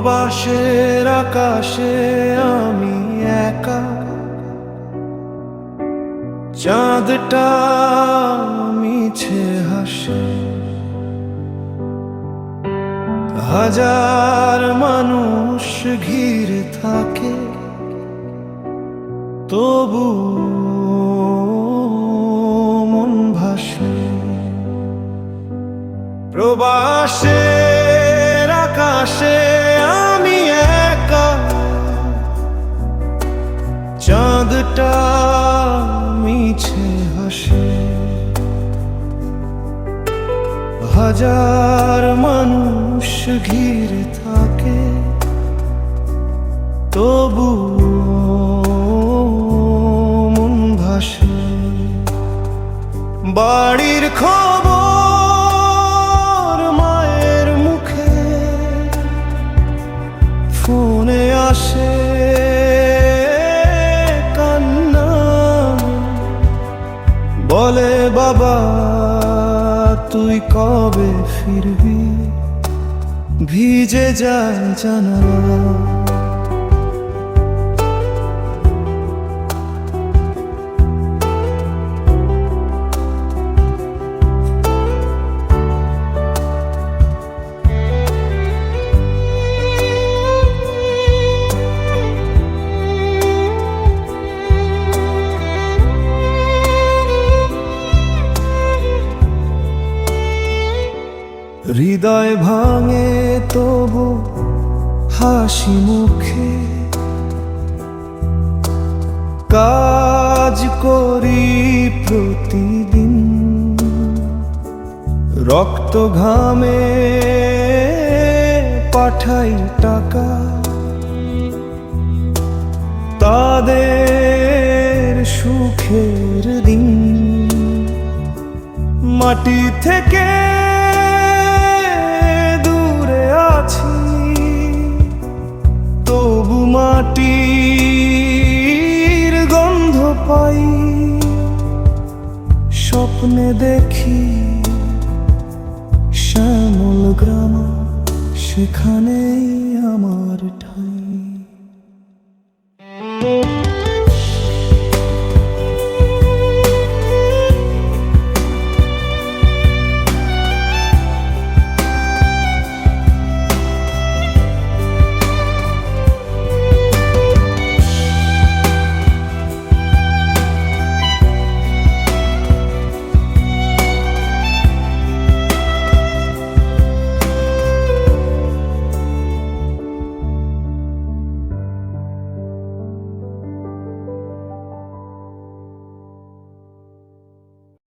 প্রবাসের আকাশে আমি একা। চাঁদটা মিছে হাসে। হাজার মানুষ ঘিরে থাকে। তবু মন ভাসে। প্রবাসের আকাশে চাঁদটা মিছে হাসে। হাজার মানুষ ঘিরে থাকে, তবু মন ভাসে। বাড়ির খবর মায়ের মুখে, ফোনে আসে। বলে বাবা তুই কবে ফিরবি? ভিজে যায় জানালা। হৃদয় ভাঙে তবু হাসি মুখে। কাজ করি প্রতিদিন। রক্ত ঘামে পাঠাই টাকা। তাদের সুখের দিন। মাটি থেকে মাটির গন্ধ পাই স্বপ্নে দেখি শ্যামল গ্রাম সেখানেই আমার ঠাই।